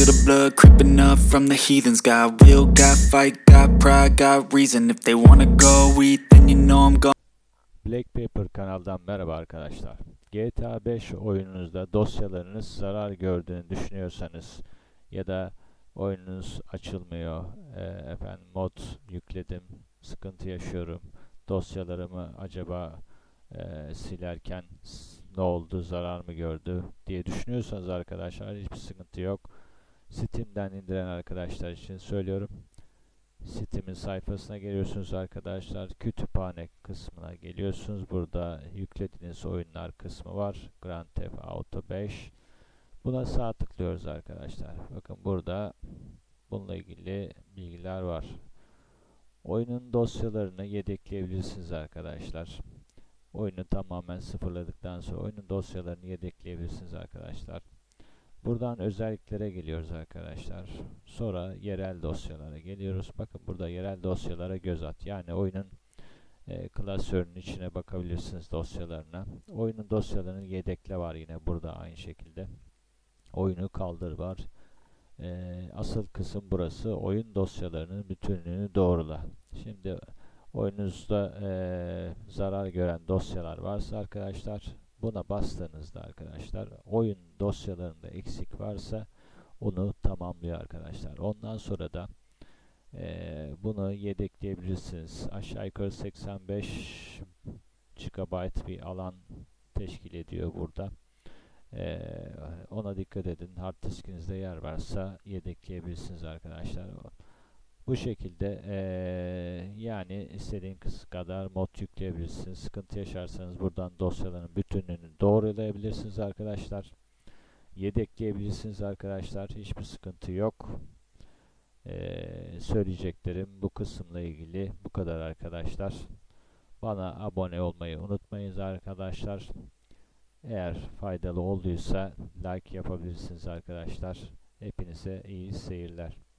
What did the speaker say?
feel the blood creeping up from the heathens. Got will, got fight, got pride, got reason. If they wanna go eat, then you know I'm gonna. Black Paper kanaldan merhaba arkadaşlar. GTA 5 oyununuzda dosyalarınız zarar gördüğünü düşünüyorsanız ya da oyununuz açılmıyor, e, efendim mod yükledim, sıkıntı yaşıyorum, dosyalarımı acaba e, silerken ne oldu, zarar mı gördü diye düşünüyorsanız arkadaşlar hiçbir sıkıntı yok. Steam'den indiren arkadaşlar için söylüyorum. Steam'in sayfasına geliyorsunuz arkadaşlar. Kütüphane kısmına geliyorsunuz. Burada yüklediğiniz oyunlar kısmı var. Grand Theft Auto 5. Buna sağ tıklıyoruz arkadaşlar. Bakın burada bununla ilgili bilgiler var. Oyunun dosyalarını yedekleyebilirsiniz arkadaşlar. Oyunu tamamen sıfırladıktan sonra oyunun dosyalarını yedekleyebilirsiniz arkadaşlar. Buradan özelliklere geliyoruz arkadaşlar. Sonra yerel dosyalara geliyoruz. Bakın burada yerel dosyalara göz at. Yani oyunun e, klasörünün içine bakabilirsiniz dosyalarına. Oyunun dosyalarını yedekle var yine burada aynı şekilde. Oyunu kaldır var. E, asıl kısım burası. Oyun dosyalarının bütünlüğünü doğrula. Şimdi oyununuzda e, zarar gören dosyalar varsa arkadaşlar Buna bastığınızda arkadaşlar oyun dosyalarında eksik varsa onu tamamlıyor arkadaşlar. Ondan sonra da eee, bunu yedekleyebilirsiniz. Aşağı yukarı 85 GB bir alan teşkil ediyor burada. Eee, ona dikkat edin. Hard diskinizde yer varsa yedekleyebilirsiniz arkadaşlar. Bu şekilde eee, yani istediğiniz kadar mod yükleyebilirsiniz. Sıkıntı yaşarsanız buradan dosyaların bütünlüğünü doğrulayabilirsiniz arkadaşlar. Yedekleyebilirsiniz arkadaşlar. Hiçbir sıkıntı yok. Eee, söyleyeceklerim bu kısımla ilgili bu kadar arkadaşlar. Bana abone olmayı unutmayınız arkadaşlar. Eğer faydalı olduysa like yapabilirsiniz arkadaşlar. Hepinize iyi seyirler.